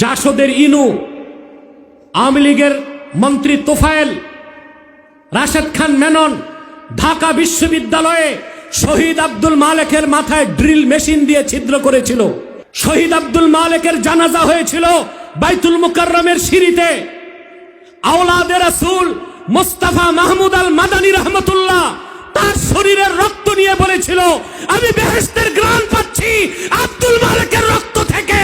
জাসদের ইনু, আওয়ামী লীগের মন্ত্রী তোফায়েল, রাশেদ খান মেনন, ঢাকা বিশ্ববিদ্যালয়ে শহীদ আব্দুল মালেকের মাথায় ড্রিল মেশিন দিয়ে ছিদ্র করেছিল। শহীদ আব্দুল মালেকের জানাজা হয়েছিল বাইতুল মুকাররমের সিঁড়িতে। আওলাদের রাসূল মোস্তাফা মাহমুদ আল মাদানী রহমতুল্লাহ তার শরীরের রক্ত নিয়ে বলেছিল, আমি বেহেশতের গ্রাণ পাচ্ছি আব্দুল মালেকের রক্ত থেকে।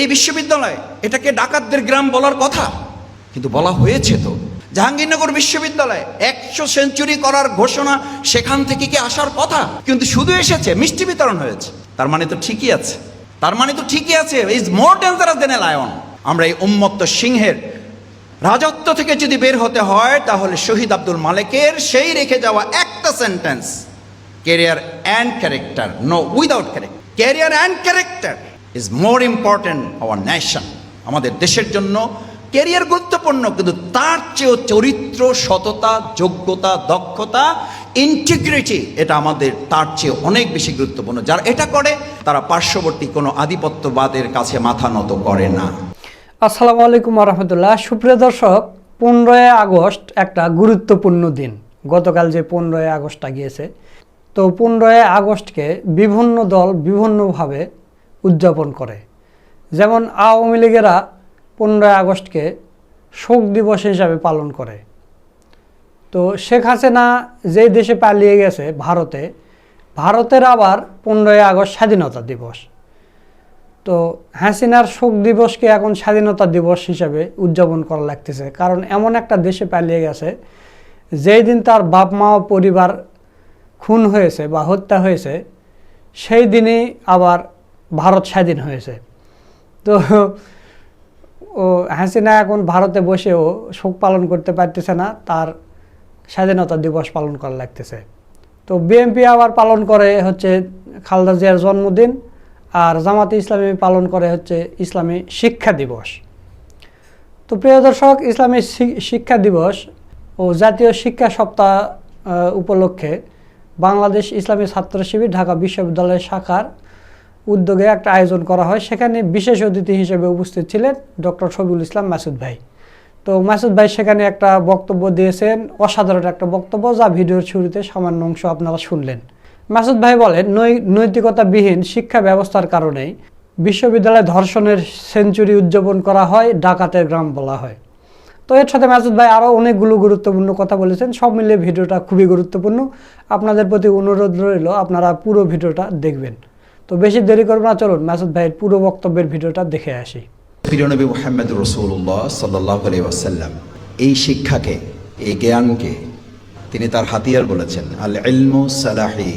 এই বিশ্ববিদ্যালয়, এটাকে ডাকাতদের গ্রাম বলার কথা। কিন্তু বলা হয়েছে তো, জাহাঙ্গীরনগর বিশ্ববিদ্যালয় একশো সেঞ্চুরি করার ঘোষণা সেখান থেকে কি আসার কথা? কিন্তু শুধু এসেছে, মিষ্টি বিতরণ হয়েছে। তার মানে তো ঠিকই আছে। তার মানে তো ঠিকই আছে is more dangerous than a lion আমরা এই উন্মত্ত সিংহের রাজত্ব থেকে যদি বের হতে হয়, তাহলে শহীদ আব্দুল মালেকের সেই রেখে যাওয়া একটা sentence career and character no without character career and character is more important our nation আমাদের দেশের জন্য ক্যারিয়ার গুরুত্বপূর্ণ, কিন্তু তার চেয়েও চরিত্র, সততা, যোগ্যতা, দক্ষতা ইন্টিগ্রিটি এটা আমাদের তার চেয়ে অনেক বেশি গুরুত্বপূর্ণ। যারা এটা করে, তারা পার্শ্ববর্তী কোনো আধিপত্যবাদের কাছে মাথা নত করে না। আসসালামু আলাইকুম রহমতুল্লাহ সুপ্রিয় দর্শক, পনেরোই আগস্ট একটা গুরুত্বপূর্ণ দিন। গতকাল যে পনেরোই আগস্টটা গিয়েছে, তো পনেরোই আগস্টকে বিভিন্ন দল বিভিন্নভাবে উদযাপন করে। যেমন আওয়ামী লীগেরা পনেরোই আগস্টকে শোক দিবস হিসাবে পালন করে। তো শেখ হাসিনা যেই দেশে পালিয়ে গেছে ভারতে, ভারতের আবার পনেরোই আগস্ট স্বাধীনতা দিবস। তো হাসিনার শোক দিবসকে এখন স্বাধীনতা দিবস হিসাবে উদযাপন করা লাগতেছে। কারণ এমন একটা দেশে পালিয়ে গেছে, যেই দিন তার বাপ, মা পরিবার খুন হয়েছে বা হত্যা হয়েছে, সেই দিনেই আবার ভারত স্বাধীন হয়েছে। তো ও হাসিনা এখন ভারতে বসেও শোক পালন করতে পারতেছে না, তার স্বাধীনতা দিবস পালন করা লাগতেছে। তো বিএনপি আবার পালন করে হচ্ছে খালদা জিয়ার জন্মদিন আর জামাতে ইসলামী পালন করে হচ্ছে ইসলামী শিক্ষা দিবস। তো প্রিয় দর্শক, ইসলামী শিক্ষা দিবস ও জাতীয় শিক্ষা সপ্তাহ উপলক্ষে বাংলাদেশ ইসলামী ছাত্র শিবির ঢাকা বিশ্ববিদ্যালয় শাখার উদ্যোগে একটা আয়োজন করা হয়। সেখানে বিশেষ অতিথি হিসেবে উপস্থিত ছিলেন ডক্টর শফিউল ইসলাম মাসুদ ভাই। তো মাসুদ ভাই সেখানে একটা বক্তব্য দিয়েছেন, অসাধারণ একটা বক্তব্য যা ভিডিওর শুরুতে সামান্য অংশ আপনারা শুনলেন। মাসুদ ভাই বলেন নৈতিকতাবিহীন শিক্ষা ব্যবস্থার কারণে বিশ্ববিদ্যালয়ে ধর্ষণের সেঞ্চুরি উদযাপন করা হয়, ডাকাতের গ্রাম বলা হয়। তো এর সাথে মাসুদ ভাই আরও অনেকগুলো গুরুত্বপূর্ণ কথা বলেছেন। সব মিলিয়ে ভিডিওটা খুবই গুরুত্বপূর্ণ। আপনাদের প্রতি অনুরোধ রইল, আপনারা পুরো ভিডিওটা দেখবেন। তো বেশি দেরি করব না, চলুন মাসুদ ভাইয়ের পুরো বক্তব্যের ভিডিওটা দেখে আসি। প্রিয়নবী মোহাম্মদ রসুল্লাহ সাল্লাহ আলি ওয়াসাল্লাম, এই শিক্ষাকে, এই জ্ঞানকে তিনি তার হাতিয়ার বলেছেন আল ইলমু সালাহি।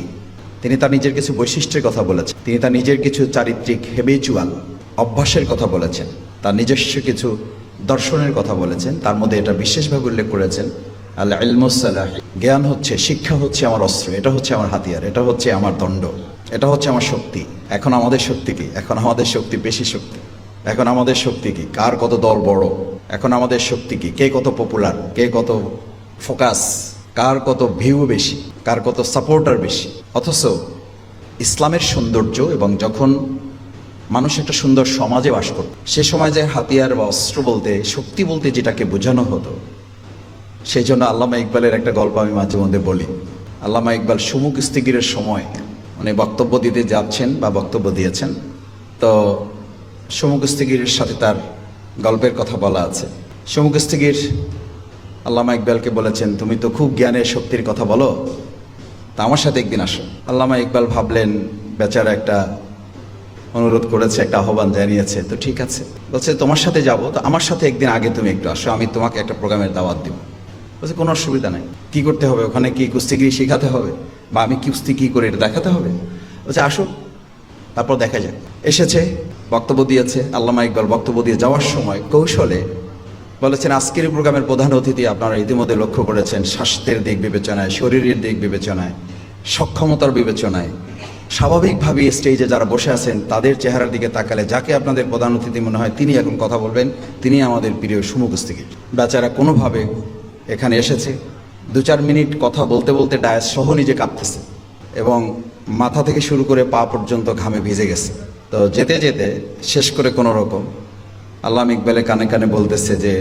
তিনি তার নিজের কিছু বৈশিষ্ট্যের কথা বলেছেন, তিনি তার নিজের কিছু চারিত্রিক হেবিচুয়াল অভ্যাসের কথা বলেছেন, তার নিজস্ব কিছু দর্শনের কথা বলেছেন, তার মধ্যে এটা বিশেষভাবে উল্লেখ করেছেন আল্লাহ ইলমু সালাহি। জ্ঞান হচ্ছে, শিক্ষা হচ্ছে আমার অস্ত্র, এটা হচ্ছে আমার হাতিয়ার, এটা হচ্ছে আমার দণ্ড। এটা হচ্ছে আমার শক্তি। এখন আমাদের শক্তি কি? এখন আমাদের শক্তি বেশি শক্তি। এখন আমাদের শক্তি কি? কার কত দল বড়? এখন আমাদের শক্তি কি? কে কত পপুলার কে কত ফোকাস কার কত ভিউ বেশি? কার কত সাপোর্টার বেশি? অথচ ইসলামের সৌন্দর্য এবং যখন মানুষ একটা সুন্দর সমাজে বাস করত, সে সমাজে হাতিয়ার বা অস্ত্র বলতে, শক্তি বলতে যেটাকে বোঝানো হতো, সেই জন্য আল্লামা ইকবালের একটা গল্প আমি মাঝে মধ্যে বলি। আল্লামা ইকবাল সুমুখ ইস্তিগিরের সময় উনি বক্তব্য দিতে যাচ্ছেন বা বক্তব্য দিয়েছেন। তো সুমুখ ইস্তিগিরের সাথে তার গল্পের কথা বলা আছে। সুমুখ ইস্তিগির আল্লামা ইকবালকে বলেছেন, তুমি তো খুব জ্ঞানের শক্তির কথা বলো। তা আমার সাথে একদিন আসো। আল্লামা ইকবাল ভাবলেন, বেচারা একটা অনুরোধ করেছে, একটা আহ্বান জানিয়েছে। তো ঠিক আছে। বলছে, তোমার সাথে যাব। তো আমার সাথে একদিন আগে তুমি একটু আসো, আমি তোমাকে একটা প্রোগ্রামের দাওয়াত দিব। বলছে, কোনো অসুবিধা নেই। কী করতে হবে? ওখানে কি কুস্তিগিরি শেখাতে হবে? বা আমি কিস্তি কি করে এটা দেখাতে হবে? বলছে আসো তারপর দেখা যাক। এসেছে, বক্তব্য দিয়েছে, আল্লামা ইকবাল বক্তব্য দিয়ে যাওয়ার সময় কৌশলে বলেছেন, আজকের প্রোগ্রামের প্রধান অতিথি আপনারা ইতিমধ্যে লক্ষ্য করেছেন, স্বাস্থ্যের দিক বিবেচনায়, শরীরের দিক বিবেচনায়, সক্ষমতার বিবেচনায়। স্বাভাবিকভাবে স্টেজে যারা বসে আছেন, তাদের চেহারার দিকে তাকালে যাকে আপনাদের প্রধান অতিথি মনে হয় তিনি এখন কথা বলবেন, তিনি আমাদের প্রিয় সুমুখস্থিকি বেচারা কোনোভাবে এখানে এসেছে। দু চার মিনিট কথা বলতে বলতে ডায়াস সহ নিজে কাঁপতেছে এবং মাথা থেকে শুরু করে পা পর্যন্ত ঘামে ভিজে গেছে। তো যেতে যেতে শেষ করে কোনো রকম আল্লাহ ইকবালে কানে কানে বলতেছে যে,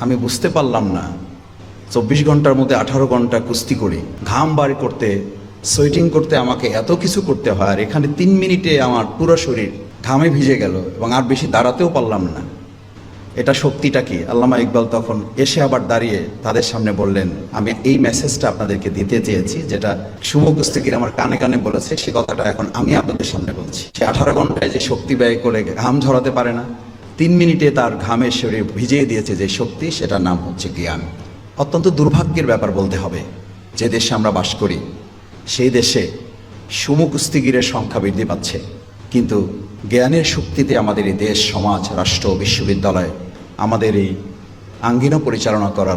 আমি বুঝতে পারলাম না। চব্বিশ ঘণ্টার মধ্যে আঠারো ঘণ্টা কুস্তি করি। ঘাম বার করতে, সোয়েটিং করতে আমাকে এত কিছু করতে হয় আর এখানে তিন মিনিটে আমার পুরো শরীর ঘামে ভিজে গেল এবং আর বেশি দাঁড়াতেও পারলাম না। এটা শক্তিটা কি? আল্লামা ইকবাল তখন এসে আবার দাঁড়িয়ে তাদের সামনে বললেন, আমি এই মেসেজটা আপনাদেরকে দিতে চেয়েছি, যেটা কুস্তিগির আমার কানে কানে বলেছে, সে কথাটা এখন আমি আপনাদের সামনে বলছি। সে আঠারো ঘন্টায় যে শক্তি ব্যয় করে ঘাম ঝরাতে পারে না, তিন মিনিটে তার ঘামের শরীর ভিজিয়ে দিয়েছে যে শক্তি, সেটার নাম হচ্ছে জ্ঞান। অত্যন্ত দুর্ভাগ্যের ব্যাপার বলতে হবে, যে দেশে আমরা বাস করি, সেই দেশে সুমু কুস্তিগিরের সংখ্যা বৃদ্ধি পাচ্ছে। কিন্তু জ্ঞানের শক্তিতে আমাদের এই দেশ, সমাজ, রাষ্ট্র, বিশ্ববিদ্যালয় আমাদের এই আঙ্গিনা পরিচালনা করার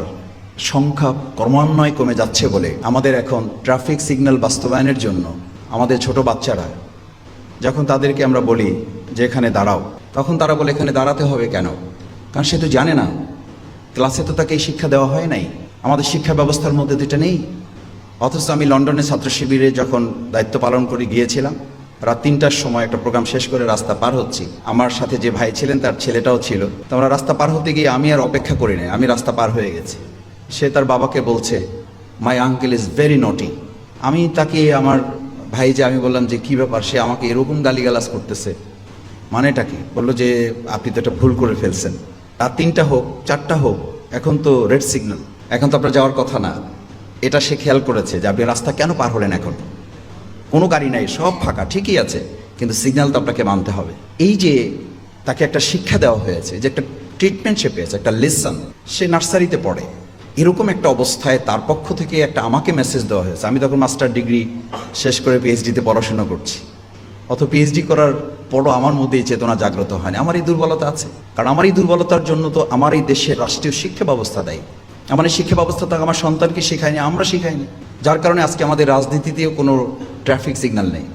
সংখ্যা ক্রমান্বয়ে কমে যাচ্ছে বলে আমাদের এখন ট্রাফিক সিগন্যাল বাস্তবায়নের জন্য আমাদের ছোট বাচ্চারা যখন তাদেরকে আমরা বলি যে এখানে দাঁড়াও, তখন তারা বলে, এখানে দাঁড়াতে হবে কেন? কারণ সে তো জানে না। ক্লাসে তো তাকে শিক্ষা দেওয়া হয় নাই। আমাদের শিক্ষা ব্যবস্থার মধ্যে তো এটা নেই। অথচ আমি লন্ডনে ছাত্র শিবিরে যখন দায়িত্ব পালন করে গিয়েছিলাম রাত তিনটার সময় একটা প্রোগ্রাম শেষ করে রাস্তা পার হচ্ছি। আমার সাথে যে ভাই ছিলেন, তার ছেলেটাও ছিল। তো আমরা রাস্তা পার হতে গিয়ে আমি আর অপেক্ষা করি নাই, আমি রাস্তা পার হয়ে গেছি। সে তার বাবাকে বলছে মাই আঙ্কেল ইজ ভেরি নটি আমি তাকে, আমার ভাই যে আমি বললাম যে, কি ব্যাপার, সে আমাকে এরকম গালিগালাজ করতেছে? মানেটা কি? বলল যে, আপনি তো এটা ভুল করে ফেলছেন। রাত তিনটা হোক, চারটা হোক, এখন তো রেড সিগন্যাল এখন তো আপনার যাওয়ার কথা না। এটা সে খেয়াল করেছে যে, আপনি রাস্তা কেন পার হলেন এখন? কোনো গাড়ি নাই, সব ফাঁকা, ঠিকই আছে, কিন্তু সিগন্যাল তো আপনাকে মানতে হবে। এই যে তাকে একটা শিক্ষা দেওয়া হয়েছে, যে একটা ট্রিটমেন্ট সে পেয়েছে, একটা লেসন সে নার্সারিতে পড়ে। এরকম একটা অবস্থায় তার পক্ষ থেকে একটা আমাকে মেসেজ দেওয়া হয়েছে। আমি তখন মাস্টার ডিগ্রি শেষ করে পিএইচডিতে পড়াশোনা করছি। অত পিএইচডি করার পরও আমার মধ্যে এই চেতনা জাগ্রত হয়নি। আমার এই দুর্বলতা আছে। কারণ আমার এই দুর্বলতার জন্য তো আমার এই দেশের রাষ্ট্রীয় শিক্ষা ব্যবস্থা দেয়। আমার এই শিক্ষা ব্যবস্থা তো আমার সন্তানকে শেখায়নি, আমরা শেখাইনি। যার কারণে আজকে আমাদের রাজনীতিতেও কোনো ট্রাফিক সিগন্যাল নেই।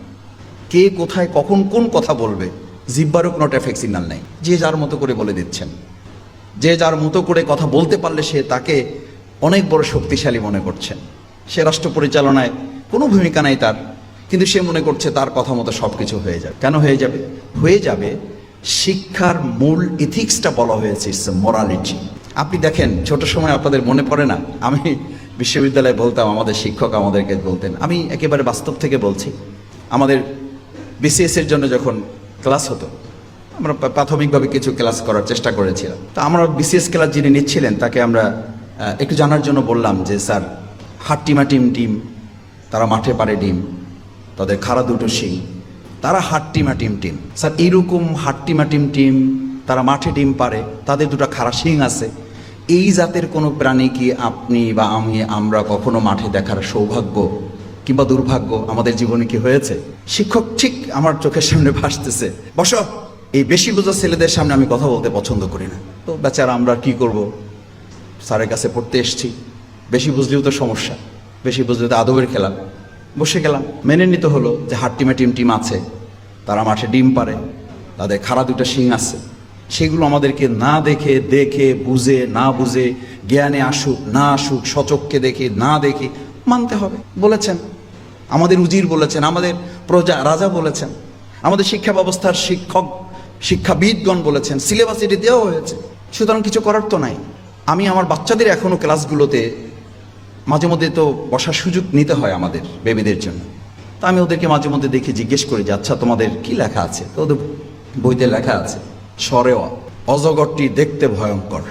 কে কোথায় কখন কোন কথা বলবে, জিব্বারও কোনো ট্রাফিক সিগন্যাল নেই। যে যার মতো করে বলে দিচ্ছেন। যে যার মতো করে কথা বলতে পারলে সে তাকে অনেক বড় শক্তিশালী মনে করছেন। সে রাষ্ট্র পরিচালনায় কোনো ভূমিকা নাই তার, কিন্তু সে মনে করছে তার কথা মতো সব কিছু হয়ে যাবে। কেন হয়ে যাবে? হয়ে যাবে শিক্ষার মূল ইথিক্সটা বলা হয়েছে ইটস মোরালিটি আপনি দেখেন, ছোট সময় আপনাদের মনে পড়ে না? আমি বিশ্ববিদ্যালয়ে বলতাম, আমাদের শিক্ষক আমাদেরকে বলতেন। আমি একেবারে বাস্তব থেকে বলছি, আমাদের বিসিএস এর জন্য যখন ক্লাস হতো, আমরা প্রাথমিকভাবে কিছু ক্লাস করার চেষ্টা করেছিলাম। তো আমরা বিসিএস ক্লাস যিনি নিচ্ছিলেন, তাকে আমরা একটু জানার জন্য বললাম যে, স্যার, হাট্টিমা টিম টিম, তারা মাঠে পারে ডিম, তাদের খাড়া দুটো শিং, তারা হাট্টিমা টিম টিম। স্যার, এইরকম হাট্টিমা টিম টিম, তারা মাঠে ডিম পারে তাদের দুটো খাড়া শিং আছে। এই জাতের কোনো প্রাণী কি আপনি বা আমি, আমরা কখনো মাঠে দেখার সৌভাগ্য কিংবা দুর্ভাগ্য আমাদের জীবনে কি হয়েছে? শিক্ষক ঠিক আমার চোখের সামনে ভাসতেছে। বসো, এই বেশি বোঝা ছেলেদের সামনে আমি কথা বলতে পছন্দ করি না। তো বেচারা, আমরা কি করব? স্যারের কাছে পড়তে এসছি। বেশি বুঝলেও তো সমস্যা, বেশি বুঝলে তো আদবের খেলা। বসে গেলাম। মেনে নিতে হলো যে হাট্টিমা টিম টিম আছে, তারা মাঠে ডিম পারে তাদের খাড়া দুটা শিং আছে। সেগুলো আমাদেরকে না দেখে দেখে, বুঝে, না বুঝে, জ্ঞানে আসুক, না আসুক সচককে দেখে, না দেখে, মানতে হবে। বলেছেন। আমাদের উজির বলেছেন, আমাদের প্রজা, রাজা বলেছেন, আমাদের শিক্ষা ব্যবস্থার শিক্ষক, শিক্ষাবিদগণ বলেছেন, সিলেবাস এটি দেওয়া হয়েছে। সুতরাং কিছু করার তো নাই। আমি আমার বাচ্চাদের এখনও ক্লাসগুলোতে মাঝে মধ্যে তো বসার সুযোগ নিতে হয় আমাদের বেবিদের জন্য। তা আমি ওদেরকে মাঝে মধ্যে দেখে জিজ্ঞেস করি যে আচ্ছা তোমাদের কি লেখা আছে? তো ওদের বইতে লেখা আছে। সরেওয়া। অজগরটি দেখতে ভয়ঙ্কর।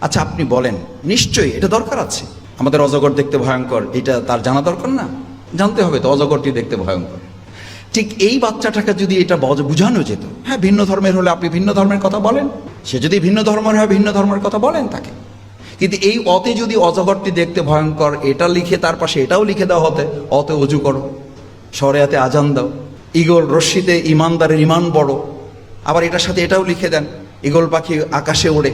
আচ্ছা আপনি বলেন, নিশ্চয়ই এটা দরকার আছে? আমাদের অজগর দেখতে ভয়ঙ্কর, এটা তার জানা দরকার না? জানতে হবে তো, অজগরটি দেখতে ভয়ঙ্কর। ঠিক এই বাচ্চাটাকে যদি এটা বুঝানো যেত হ্যাঁ ভিন্ন ধর্মের হলে আপনি ভিন্ন ধর্মের কথা বলেন? সে যদি ভিন্ন ধর্মের হয়, ভিন্ন ধর্মের কথা বলেন তাকে। কিন্তু এই অতে যদি অজগরটি দেখতে ভয়ঙ্কর, এটা লিখে তার পাশে এটাও লিখে দেওয়া হতে, অতে অজু করো। সরেয়াতে আজান দাও। ইগল রশ্মিতে ইমানদারের ইমান বড়। আবার এটার সাথে এটাও লিখে দেন ইগল পাখি আকাশে ওড়ে।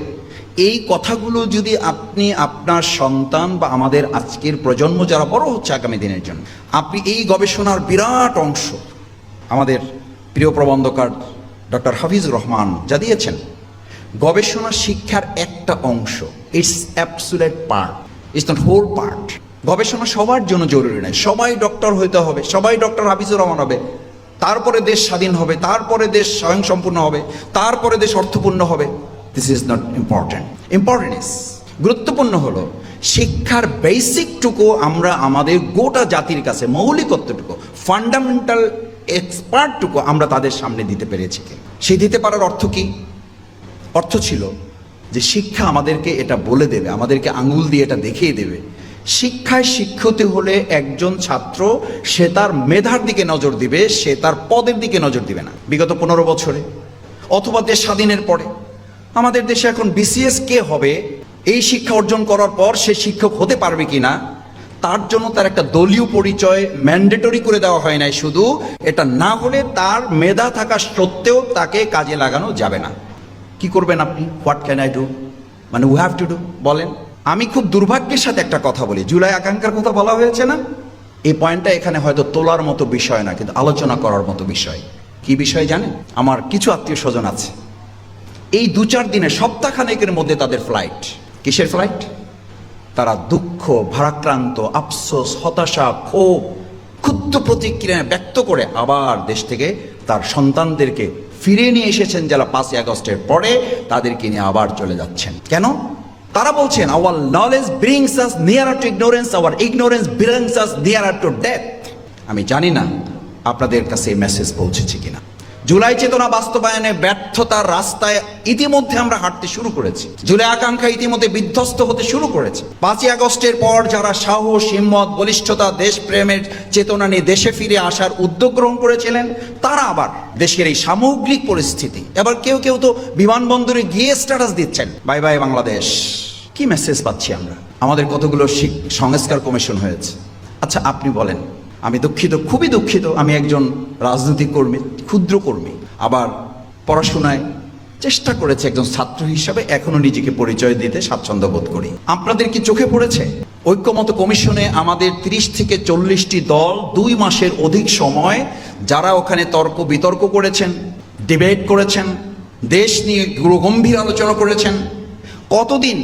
এই কথাগুলো যদি আপনি আপনার সন্তান বা আমাদের আজকের প্রজন্ম যারা বড় হচ্ছে আগামী দিনের জন্য, আপনি এই গবেষণার বিরাট অংশ আমাদের প্রিয় প্রবন্ধকার ডক্টর হাফিজুর রহমান যা দিয়েছেন, গবেষণা শিক্ষার একটা অংশ, it's absolute part, it's not whole part. গবেষণা সবার জন্য জরুরি নয়, সবাই ডক্টর হইতে হবে, সবাই ডক্টর হাফিজুর রহমান হবে। তারপরে দেশ স্বাধীন হবে, তারপরে দেশ স্বয়ংসম্পূর্ণ হবে, তারপরে দেশ অর্থপূর্ণ হবে। This is not important important is গুরুত্বপূর্ণ হলো, শিক্ষার বেসিকটুকু আমরা আমাদের গোটা জাতির কাছে, মৌলিকত্বটুকু ফান্ডামেন্টাল এক্সপার্টটুকু আমরা তাদের সামনে দিতে পেরেছি সেই দিতে পারার অর্থ কি? অর্থ ছিল যে শিক্ষা আমাদেরকে এটা বলে দেবে, আমাদেরকে আঙুল দিয়ে এটা দেখিয়ে দেবে শিক্ষায় শিক্ষিত হলে একজন ছাত্র, সে তার মেধার দিকে নজর দিবে, সে তার পদের দিকে নজর দিবে না। বিগত পনেরো বছরে, অথবা দেশ স্বাধীনের পরে। আমাদের দেশে এখন বিসিএস কে হবে, এই শিক্ষা অর্জন করার পর সে শিক্ষক হতে পারবে কিনা, তার জন্য তার একটা দলীয় পরিচয় ম্যান্ডেটরি করে দেওয়া হয় নাই শুধু, এটা না হলে তার মেধা থাকা সত্ত্বেও তাকে কাজে লাগানো যাবে না। কি করবেন আপনি? হোয়াট ক্যান আই ডু মানে উই হ্যাভ টু ডু বলেন। আমি খুব দুর্ভাগ্যের সাথে একটা কথা বলি। জুলাই আকাঙ্ক্ষার কথা বলা হয়েছে না? এই পয়েন্টটা এখানে হয়তো তোলার মতো বিষয় না, কিন্তু আলোচনা করার মতো বিষয়। কি বিষয় জানেন? আমার কিছু আত্মীয় স্বজন আছে। এই দু চার দিনে সপ্তাহখানেকের মধ্যে তাদের ফ্লাইট কিসের ফ্লাইট তারা দুঃখ, ভারাক্রান্ত, আফসোস, হতাশা, ক্ষোভ ক্ষুদ্র প্রতিক্রিয়া ব্যক্ত করে আবার দেশ থেকে তার সন্তানদেরকে ফিরিয়ে নিয়ে এসেছেন যারা পাঁচই আগস্টের পরে তাদেরকে নিয়ে আবার চলে যাচ্ছেন। কেন? তারা বলছেন our knowledge brings us near to ignorance our ignorance brings us near to death আমি জানি না আপনাদের কাছে এই মেসেজ পৌঁছেছে কিনা। জুলাই চেতনা বাস্তবায়নে ব্যর্থতার রাস্তায় ইতিমধ্যে আমরা হাঁটতে শুরু করেছি। জুলাই আকাঙ্ক্ষা ইতিমধ্যে বিধ্বস্ত হতে শুরু করেছে। পাঁচই আগস্টের পর যারা সাহস, হিম্মত, বলিষ্ঠতা, দেশপ্রেমের চেতনা নিয়ে দেশে ফিরে আসার উদ্যোগ গ্রহণ করেছিলেন, তারা আবার দেশের এই সামগ্রিক পরিস্থিতি। এবার কেউ কেউ তো বিমানবন্দরে গিয়ে স্ট্যাটাস দিচ্ছেন। Bye bye Bangladesh. কি মেসেজ পাচ্ছি আমরা? আমাদের কতগুলো সংস্কার কমিশন হয়েছে। আচ্ছা আপনি বলেন। আমি দুঃখিত, খুবই দুঃখিত। আমি একজন রাজনৈতিক কর্মী, ক্ষুদ্র কর্মী। আবার পড়াশোনায় চেষ্টা করেছে একজন ছাত্র হিসাবে, এখনও নিজেকে পরিচয় দিতে স্বাচ্ছন্দ্য বোধ করি। আপনাদের কি চোখে পড়েছে? ঐক্যমত কমিশনে আমাদের তিরিশ থেকে চল্লিশটি দল দুই মাসের অধিক সময় যারা ওখানে তর্ক বিতর্ক করেছেন, ডিবেট করেছেন, দেশ নিয়ে গম্ভীর আলোচনা করেছেন। কতদিন,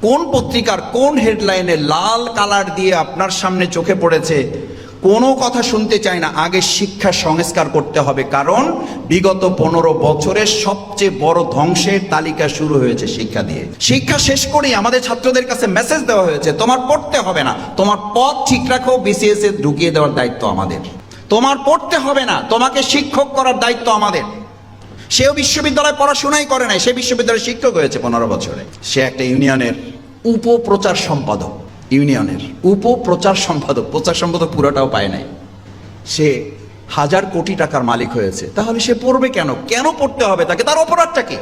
কোন পত্রিকার কোন হেডলাইনে লাল কালার দিয়ে আপনার সামনে চোখে পড়েছে? কোনো কথা শুনতে চাই না। আগে শিক্ষা সংস্কার করতে হবে, কারণ বিগত পনেরো বছরের সবচেয়ে বড় ধ্বংসের তালিকা শুরু হয়েছে শিক্ষা দিয়ে। শিক্ষা শেষ করেই আমাদের ছাত্রদের কাছে মেসেজ দেওয়া হয়েছে, তোমার পড়তে হবে না। তোমার পথ ঠিক রাখো বিসিএস এ ঢুকিয়ে দেওয়ার দায়িত্ব আমাদের। তোমার পড়তে হবে না, তোমাকে শিক্ষক করার দায়িত্ব আমাদের। সেও বিশ্ববিদ্যালয়ে পড়াশোনাই করে নাই, সে বিশ্ববিদ্যালয়ের শিক্ষক হয়েছে পনেরো বছরে। সে একটা ইউনিয়নের উপপ্রচার সম্পাদক। ইউনিয়নের উপপ্রচার সম্পাদক, প্রচার সম্পাদক পুরোটাও পায় নাই। সে হাজার কোটি টাকার মালিক হয়েছে। তাহলে সে পড়বে কেন? কেন পড়তে হবে তাকে? তার অপরাধটা কি?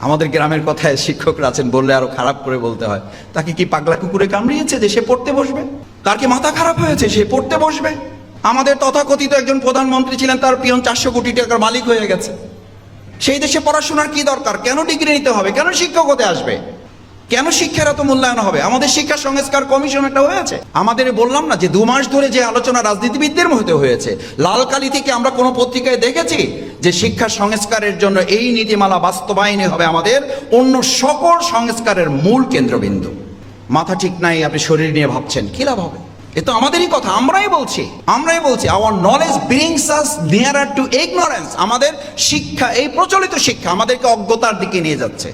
আমাদের গ্রামের কথায় শিক্ষকরা আছেন বললে আরও খারাপ করে বলতে হয়। তাকে কি পাগলা কুকুরে কামড়িয়েছে যে সে পড়তে বসবে? তার কি মাথা খারাপ হয়েছে সে পড়তে বসবে? আমাদের তথাকথিত একজন প্রধানমন্ত্রী ছিলেন, তার পিয়ন চারশো কোটি টাকার মালিক হয়ে গেছে। সেই দেশে পড়াশোনার কি দরকার? কেন ডিগ্রি নিতে হবে? কেন শিক্ষক হতে আসবে? কেন শিক্ষার এত মূল্যায়ন হবে? আমাদের শিক্ষা সংস্কার কমিশন একটা হয়েছে আমাদের বললাম না যে দু মাস ধরে যে আলোচনা রাজনীতিবিদদের মধ্যে হয়েছে লাল কালি থেকে আমরা কোনো পত্রিকায় দেখেছি যে শিক্ষা সংস্কারের জন্য এই নীতিমালা বাস্তবায়নে হবে আমাদের অন্য সকল সংস্কারের মূল কেন্দ্রবিন্দু। মাথা ঠিক নাই, আপনি শরীর নিয়ে ভাবছেন, কি লাভ হবে? এ তো আমাদেরই কথা, আমরাই বলছি আমরাই বলছি our knowledge brings us nearer to ignorance আমাদের শিক্ষা, এই প্রচলিত শিক্ষা আমাদেরকে অজ্ঞতার দিকে নিয়ে যাচ্ছে।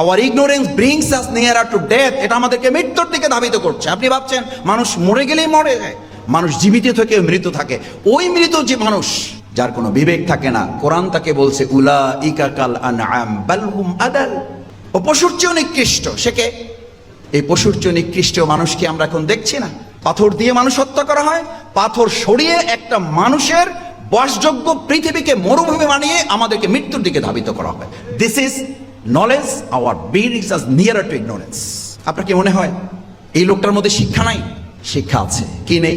Our ignorance brings us nearer to death এটা আমাদেরকে মৃত্যুর দিকে ধাবিত করছে। আপনি ভাবছেন, মানুষ মরে গেলেই মরে যায়? মানুষ জীবিত থেকে মৃত থাকে। ওই মৃত যে মানুষ, যার কোনো বিবেক থাকে না। কোরআন তাকে বলছে উলা ইকাকাল আনআম বালহুম আদাল। ও পশুর চেয়েও নিকৃষ্ট। সেকে এই পশুর চেয়ে নিকৃষ্ট মানুষকে আমরা এখন দেখছি না। পাথর দিয়ে মানুষ হত্যা করা হয়। পাথর সরিয়ে একটা মানুষের বাসযোগ্য পৃথিবীকে মরুভূমি বানিয়ে আমাদেরকে মৃত্যুর দিকে ধাবিত করা হয়। This is knowledge our brings us near to ignorance আপনার কি মনে হয়? এই লোকটার মধ্যে শিক্ষা নাই? শিক্ষা আছে। কি নেই?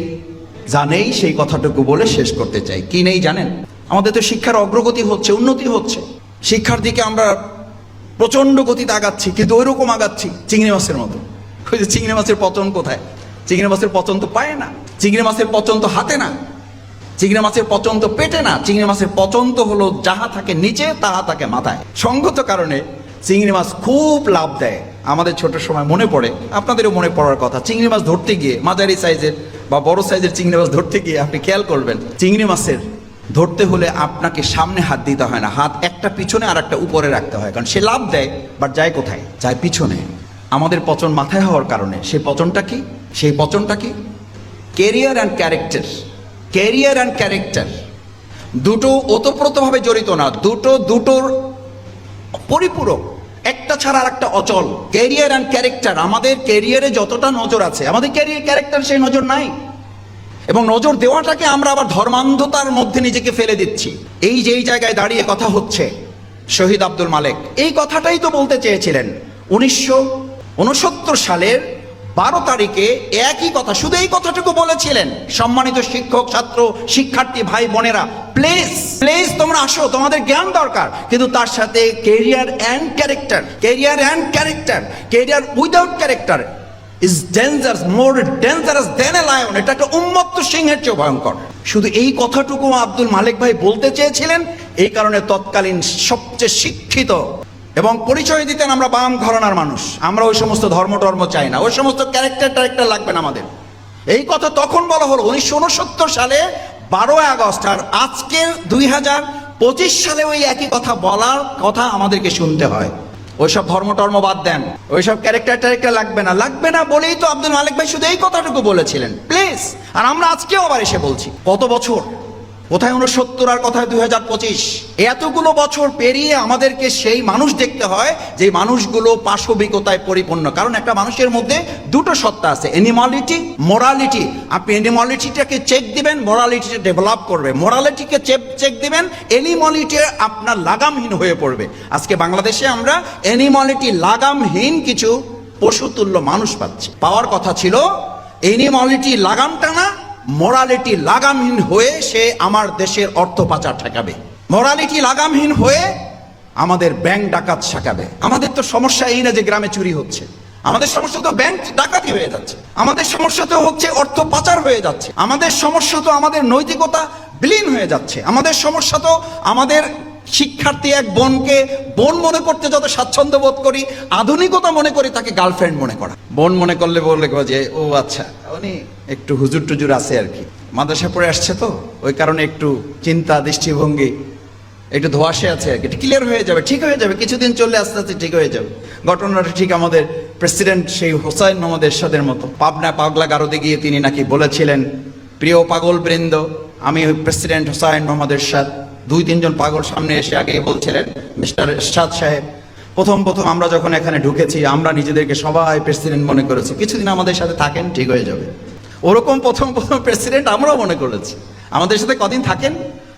যা নেই, সেই কথাটুকু বলে শেষ করতে চাই। কি নেই জানেন? আমাদের তো শিক্ষার অগ্রগতি হচ্ছে, উন্নতি হচ্ছে। শিক্ষার দিকে আমরা প্রচণ্ড গতিতে আগাচ্ছি, কিন্তু ওই রকম আগাচ্ছি চিংড়ি মাছের মতো। চিংড়ি মাছের পচন কোথায়? চিংড়ি মাছের পচন তো পায় না। চিংড়ি মাছের পচন তো হাতে না। চিংড়ি মাছের পচন তো পেটে না। চিংড়ি মাছের পচন তো হলো যাহা থাকে নিচে, তাহা থাকে মাথায়। সঙ্গত কারণে চিংড়ি মাছ খুব লাভ দেয়। আমাদের ছোট সময় মনে পড়ে, আপনাদেরও মনে পড়ার কথা। চিংড়ি মাছ ধরতে গিয়ে, মাঝারি সাইজের বা বড় সাইজের চিংড়ি মাছ ধরতে গিয়ে আপনি খেয়াল করবেন, চিংড়ি মাছের ধরতে হলে আপনাকে সামনে হাত দিতে হয় না। হাত একটা পিছনে আর একটা উপরে রাখতে হয়, কারণ সে লাভ দেয়, বাট যায় কোথায়? যায় পিছনে। আমাদের পচন মাথায় হওয়ার কারণে সেই পচনটা কি? সেই পচনটা কি? Career and character career and character দুটো ওতপ্রোতভাবে জড়িত না, দুটো দুটোর পরিপূরক। একটা ছাড়া আর একটা অচল। ক্যারিয়ার অ্যান্ড ক্যারেক্টার আমাদের ক্যারিয়ারে যতটা নজর আছে, আমাদের ক্যারিয়ার ক্যারেক্টার সেই নজর নাই। এবং নজর দেওয়াটাকে আমরা আবার ধর্মান্ধতার মধ্যে নিজেকে ফেলে দিচ্ছি। এই যে এই জায়গায় দাঁড়িয়ে কথা হচ্ছে, শহীদ আব্দুল মালেক, এই কথাটাই তো বলতে চেয়েছিলেন। উনিশশো উনসত্তর সালের বারো তারিখে একই কথা, শুধু এই কথাটুকু বলেছিলেন সম্মানিত শিক্ষক, ছাত্র, শিক্ষার্থী, ভাই, বোনেরা প্লেস প্লেস তোমরা আসো, তোমাদের জ্ঞান দরকার। কিন্তু তার সাথে career and character career and character career without character is dangerous more dangerous than a lion এটা একটা উন্মত্ত সিংহের চেয়ে ভয়ঙ্কর। শুধু এই কথাটুকু আব্দুল মালিক ভাই বলতে চেয়েছিলেন, এই কারণে তৎকালীন সবচেয়ে শিক্ষিত এবং পরিচয় দিতেন আমরা বাম ঘরানার মানুষ। আমরা ওই সমস্ত ধর্ম টর্ম চাই না। ওই সমস্ত ক্যারেক্টার ট্যারেক্টার লাগবে না আমাদের। এই কথা তখন বলা হলো উনিশশো উনসত্তর সালে বারোই আগস্ট। আর আজকের দুই হাজার পঁচিশ সালে ওই একই কথা বলার কথা আমাদেরকে শুনতে হয়। ওইসব ধর্ম টর্ম বাদ দেন। ওইসব ক্যারেক্টার ট্যারেক্টার লাগবে না। লাগবে না বলেই তো আব্দুল মালিক ভাই শুধু এই কথাটুকু বলেছিলেন। প্লিজ আর আমরা আজকেও আবার এসে বলছি। কত বছর? কোথায় উনসত্তর আর কোথায় দুই হাজার পঁচিশ? এতগুলো বছর পেরিয়ে আমাদেরকে সেই মানুষ দেখতে হয় যে মানুষগুলো পাশবিকতায় পরিপূর্ণ। কারণ একটা মানুষের মধ্যে দুটো সত্তা আছে এনিমালিটি মোরালিটি আপনি এনিমালিটিটাকে চেক দিবেন মোরালিটিটা ডেভেলপ করবে। মোরালিটিকে চেক চেক দিবেন এনিমালিটি আপনার লাগামহীন হয়ে পড়বে। আজকে বাংলাদেশে আমরা এনিমালিটি লাগামহীন কিছু পশুতুল্য মানুষ পাচ্ছি। পাওয়ার কথা ছিল এনিমালিটি লাগাম টানা মোরালিটি লাগামহীন হয়ে সে আমার দেশের অর্থ পাচার ঠেকাবে। মরালিটি লাগামহীন হয়ে আমাদের ব্যাংক ডাকাত শেখাবে আমাদের তো সমস্যা এই না যে গ্রামে চুরি হচ্ছে। আমাদের সমস্যা তো ব্যাংক ডাকাতি হয়ে যাচ্ছে। আমাদের সমস্যা তো হচ্ছে অর্থ পাচার হয়ে যাচ্ছে। আমাদের সমস্যা তো আমাদের নৈতিকতা বিলীন হয়ে যাচ্ছে। আমাদের সমস্যা তো আমাদের শিক্ষার্থী এক বোনকে বোন মনে করতে যত স্বাচ্ছন্দ্য বোধ করি, আধুনিকতা মনে করি, তাকে গার্লফ্রেন্ড মনে করা। বোন মনে করলে বললে যে, ও আচ্ছা উনি একটু হুজুর টুজুর আছে আর কি। মাদ্রাসা পড়ে আসছে তো, ওই কারণে একটু চিন্তা, দৃষ্টিভঙ্গি, একটু ধোয়াশে আছে আর কি। ক্লিয়ার হয়ে যাবে, ঠিক হয়ে যাবে, কিছুদিন চললে আস্তে আস্তে ঠিক হয়ে যাবে। ঘটনাটা ঠিক আমাদের প্রেসিডেন্ট সেই হোসাইন মোহাম্মদ এরশাদের মতো। পাবনা পাগলা গারদে গিয়ে তিনি নাকি বলেছিলেন, প্রিয় পাগল বৃন্দ আমি প্রেসিডেন্ট হোসাইন মোহাম্মদ এরশাদ দুই, তিনজন পাগল সামনে এসে আগে বলছিলেন, মিস্টার এরশাদ সাহেব, প্রথম প্রথম আমরা যখন এখানে ঢুকেছি, আমরা নিজেদেরকে সবাই প্রেসিডেন্ট মনে করেছি। কিছুদিন আমাদের সাথে থাকেন, ঠিক হয়ে যাবে। ওরকম প্রথম প্রথম প্রেসিডেন্ট আমরাও মনে করেছি। আমাদের সাথে কদিন থাকেন?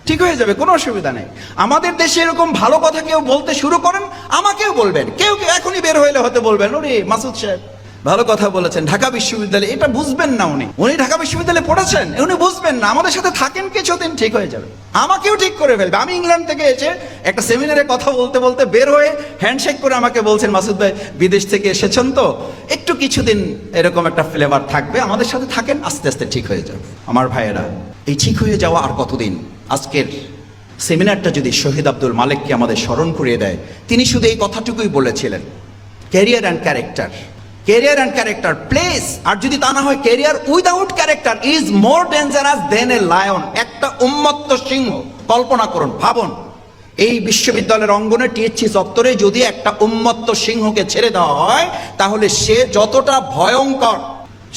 ঠিক হয়ে যাবে, কোনো অসুবিধা নেই। আমাদের দেশে এরকম ভালো কথা কেউ বলতে শুরু করেন, আমাকেও বলবেন। কেউ কেউ এখনই বের হইলে হয়তো বলবেন, ওরে মাসুদ সাহেব ভালো কথা বলেছেন। ঢাকা বিশ্ববিদ্যালয়ে, এটা বুঝবেন না উনি। উনি ঢাকা বিশ্ববিদ্যালয়ে পড়েছেন। উনি বুঝবেন না। আমাদের সাথে থাকেন কিছুদিন, ঠিক হয়ে যাবে। আমাকেও ঠিক করে ফেলবে। আমি ইংল্যান্ড থেকে এসে একটা সেমিনারে কথা বলতে বলতে বের হয়ে হ্যান্ডশেক করে আমাকে বলছেন, মাসুদ ভাই, বিদেশ থেকে এসেছেন তো? একটু কিছুদিন এরকম একটা ফ্লেভার থাকবে। আমাদের সাথে থাকেন, আস্তে আস্তে ঠিক হয়ে যাবে। আমার ভাইয়েরা, এই ঠিক হয়ে যাওয়া আর কতদিন? আজকের সেমিনারটা যদি শহীদ আব্দুল মালিককে আমাদের স্মরণ করিয়ে দেয়, তিনি শুধু এই কথাটুকুই বলেছিলেন। Career and character career and character place আর যদি তা না হয় career without character is more dangerous than a lion একটা উন্মত্ত সিংহ। কল্পনা করুন, ভাবুন। এই বিশ্ববিদ্যালয়ের অঙ্গনে টিএসসি চত্বরে যদি একটা উন্মত্ত সিংহকে ছেড়ে দেওয়া হয়, তাহলে সে যতটা ভয়ঙ্কর,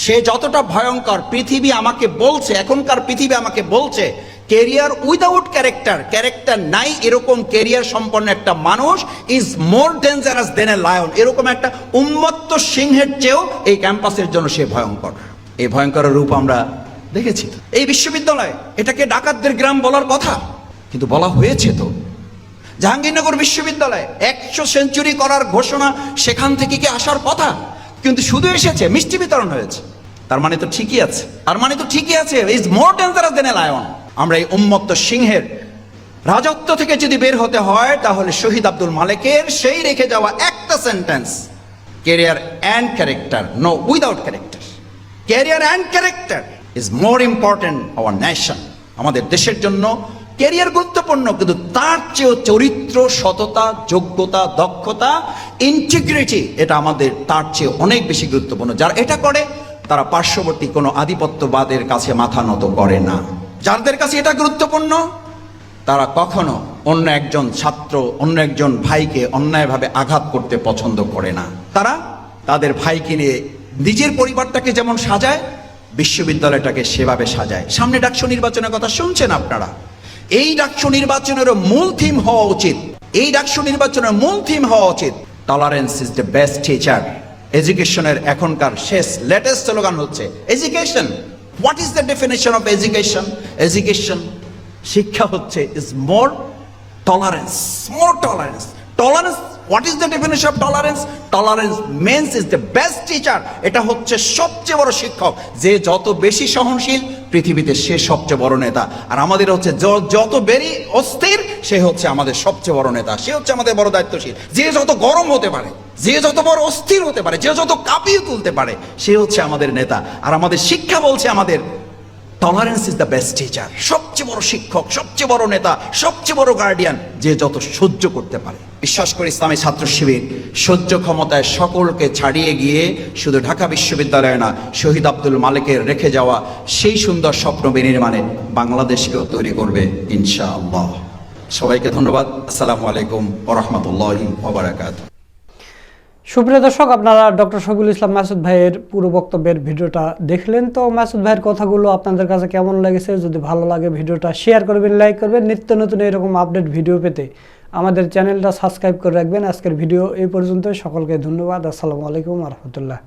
সে যতটা ভয়ঙ্কর পৃথিবী আমাকে বলছে, এখনকার পৃথিবী আমাকে বলছে কেরিয়ার উইদাউট ক্যারেক্টার ক্যারেক্টার নাই, এরকম কেরিয়ার সম্পন্ন একটা মানুষ is more dangerous than a lion এরকম একটা উন্মত্ত সিংহের চেয়েও এই ক্যাম্পাসের জন্য সে ভয়ঙ্কর। এই ভয়ঙ্কর রূপ আমরা দেখেছি এই বিশ্ববিদ্যালয়, এটাকে ডাকাতদের গ্রাম বলার কথা, কিন্তু বলা হয়েছে তো। জাহাঙ্গীরনগর বিশ্ববিদ্যালয়, একশো সেঞ্চুরি করার ঘোষণা সেখান থেকে কি আসার কথা? কিন্তু শুধু এসেছে, মিষ্টি বিতরণ হয়েছে। তার মানে তো ঠিকই আছে। তার মানে তো ঠিকই আছে is more dangerous than a lion আমরা এই উন্মত্ত সিংহের রাজত্ব থেকে যদি বের হতে হয়, তাহলে শহীদ আব্দুল মালিকের সেই রেখে যাওয়া একটা sentence career and character no without character career and character is more important our nation আমাদের দেশের জন্য। ক্যারিয়ার গুরুত্বপূর্ণ, কিন্তু তার চেয়েও চরিত্র, সততা, যোগ্যতা, দক্ষতা ইন্টিগ্রিটি এটা আমাদের তার চেয়ে অনেক বেশি গুরুত্বপূর্ণ। যারা এটা করে, তারা পার্শ্ববর্তী কোনো আধিপত্যবাদের কাছে মাথা নত করে না। যাদের কাছে এটা গুরুত্বপূর্ণ, তারা কখনো অন্য একজন ছাত্র, অন্য একজন ভাইকে অন্যায়ভাবে আঘাত করতে পছন্দ করে না। তারা তাদের ভাইকে নিয়ে নিজের পরিবারটাকে যেমন সাজায়, বিশ্ববিদ্যালয়টাকে সেভাবে সাজায়। সামনে ডাকসু নির্বাচনের কথা শুনছেন আপনারা? এই ডাকসু নির্বাচনের মূল থিম হওয়া উচিত। এই ডাকসু নির্বাচনের মূল থিম হওয়া উচিত। Tolerance is the best teacher এডুকেশনের এখনকার শেষ লেটেস্ট স্লোগান হচ্ছে education what is the definition of education education শিক্ষা হচ্ছে is more tolerance more tolerance tolerance what is the definition of tolerance tolerance means is the best teacher এটা হচ্ছে সবচেয়ে বড় শিক্ষক যে যত বেশি সহনশীল, পৃথিবীতে সে সবচেয়ে বড় নেতা। আর আমাদের হচ্ছে যত বেরি অস্থির, সে হচ্ছে আমাদের সবচেয়ে বড় নেতা। সে হচ্ছে আমাদের বড় দায়িত্বশীল। যে যত গরম হতে পারে। যে যত বড় অস্থির হতে পারে, যে যত কাঁপিয়ে তুলতে পারে, সে হচ্ছে আমাদের নেতা। আর আমাদের শিক্ষা বলছে আমাদের tolerance is the best teacher সবচেয়ে বড় শিক্ষক, সবচেয়ে বড় নেতা, সবচেয়ে বড় গার্ডিয়ান যে যত সহ্য করতে পারে। বিশ্বাস করে ইসলামী ছাত্র শিবির সহ্য ক্ষমতায় সকলকে ছাড়িয়ে গিয়ে শুধু ঢাকা বিশ্ববিদ্যালয়ে না, শহীদ আব্দুল মালিকের রেখে যাওয়া সেই সুন্দর স্বপ্ন বিনির্মাণে বাংলাদেশকেও তৈরি করবে ইনশাআল্লাহ। সবাইকে ধন্যবাদ। আসসালামু আলাইকুম ওরহমতুল্লাহ ওবরাকাত সুপ্রিয় দর্শক, আপনারা ডক্টর শফিকুল ইসলাম মাসুদ ভাইয়ের পুরো বক্তব্যের ভিডিওটা দেখলেন। তো মাসুদ ভাইয়ের কথাগুলো আপনাদের কাছে কেমন লেগেছে? যদি ভালো লাগে ভিডিওটা শেয়ার করবেন লাইক করবেন। নিত্য নতুন এরকম আপডেট ভিডিও পেতে আমাদের চ্যানেলটা সাবস্ক্রাইব করে রাখবেন। আজকের ভিডিও এই পর্যন্ত সকলকে ধন্যবাদ। আসসালামু আলাইকুম রহমতুল্লাহ।